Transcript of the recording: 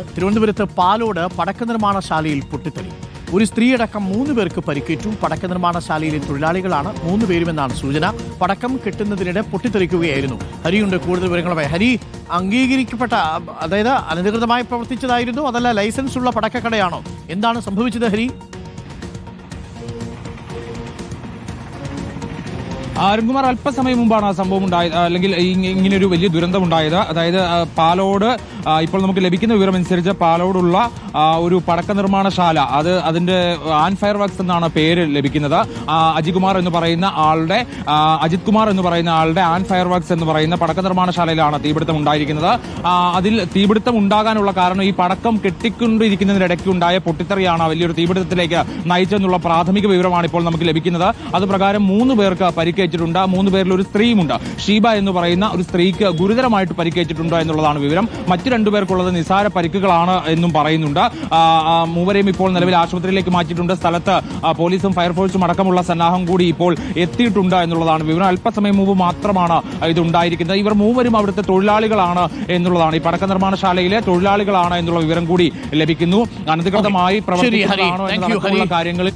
തിരുവനന്തപുരത്ത് പാലോട് പടക്ക നിർമ്മാണശാലയിൽ പൊട്ടിത്തെറി. ഒരു സ്ത്രീയടക്കം മൂന്ന് പേർക്ക് പരിക്കേറ്റു. പടക്ക നിർമ്മാണശാലയിലെ തൊഴിലാളികളാണ് മൂന്ന് പേരുമെന്നാണ് സൂചന. പടക്കം കെട്ടുന്നതിനിടെ പൊട്ടിത്തെറിക്കുകയായിരുന്നു. ഹരിയുണ്ട്. കൂടുതൽ വിവരങ്ങളുമായി ഹരി അംഗീകരിക്കപ്പെട്ട അതായത് അനധികൃതമായി പ്രവർത്തിച്ചതായിരുന്നു. അതല്ല ലൈസൻസ് ഉള്ള പടക്കക്കടയാണോ? എന്താണ് സംഭവിച്ചത് ഹരി? അരുൺകുമാർ അല്പസമയം മുമ്പാണ് ആ സംഭവം ഉണ്ടായത് അല്ലെങ്കിൽ ഇങ്ങ- ഇങ്ങനെയൊരു വലിയ ദുരന്തം ഉണ്ടായത്. അതായത് പാലോട് ഇപ്പോൾ നമുക്ക് ലഭിക്കുന്ന വിവരം അനുസരിച്ച് പാലോടുള്ള ഒരു പടക്ക നിർമ്മാണശാല അത് അതിന്റെ ആൻ ഫയർ വർക്സ് എന്നാണ് പേര് ലഭിക്കുന്നത്. അജികുമാർ എന്ന് പറയുന്ന ആളുടെ അജിത് കുമാർ എന്ന് പറയുന്ന ആളുടെ ആൻ ഫയർ വർക്സ് എന്ന് പറയുന്ന പടക്ക നിർമ്മാണശാലയിലാണ് തീപിടുത്തം ഉണ്ടായിരിക്കുന്നത്. അതിൽ തീപിടുത്തം ഉണ്ടാകാനുള്ള കാരണം ഈ പടക്കം കെട്ടിക്കൊണ്ടിരിക്കുന്നതിനിടയ്ക്ക് ഉണ്ടായ പൊട്ടിത്തെറിയാണ്. വലിയൊരു തീപിടുത്തത്തിലേക്ക് നയിച്ചെന്നുള്ള പ്രാഥമിക വിവരമാണ് ഇപ്പോൾ നമുക്ക് ലഭിക്കുന്നത്. അത് പ്രകാരം മൂന്ന് പേർക്ക് പരിക്കേറ്റിട്ടുണ്ട്. മൂന്ന് പേരിൽ ഒരു സ്ത്രീയുമുണ്ട്. ഷീബ എന്ന് പറയുന്ന ഒരു സ്ത്രീക്ക് ഗുരുതരമായിട്ട് പരിക്കേറ്റിട്ടുണ്ടോ എന്നുള്ളതാണ് വിവരം. മറ്റു രണ്ടുപേർക്കുള്ളത് നിസാര പരിക്കുകളാണ് എന്നും പറയുന്നുണ്ട്. മൂവരെയും ഇപ്പോൾ നിലവിൽ ആശുപത്രിയിലേക്ക് മാറ്റിയിട്ടുണ്ട്. സ്ഥലത്ത് പോലീസും ഫയർഫോഴ്സും അടക്കമുള്ള സന്നാഹം കൂടി ഇപ്പോൾ എത്തിയിട്ടുണ്ട് എന്നുള്ളതാണ് വിവരം. അല്പസമയം മുമ്പ് മാത്രമാണ് ഇതുണ്ടായിരിക്കുന്നത്. ഇവർ മൂവരും അവിടുത്തെ തൊഴിലാളികളാണ് എന്നുള്ളതാണ്. ഈ പടക്ക നിർമ്മാണശാലയിലെ തൊഴിലാളികളാണ് എന്നുള്ള വിവരം കൂടി ലഭിക്കുന്നു. അനധികൃതമായി. പ്രവർത്തിക്കുന്നതാണോ ഹരി. കാര്യങ്ങളിൽ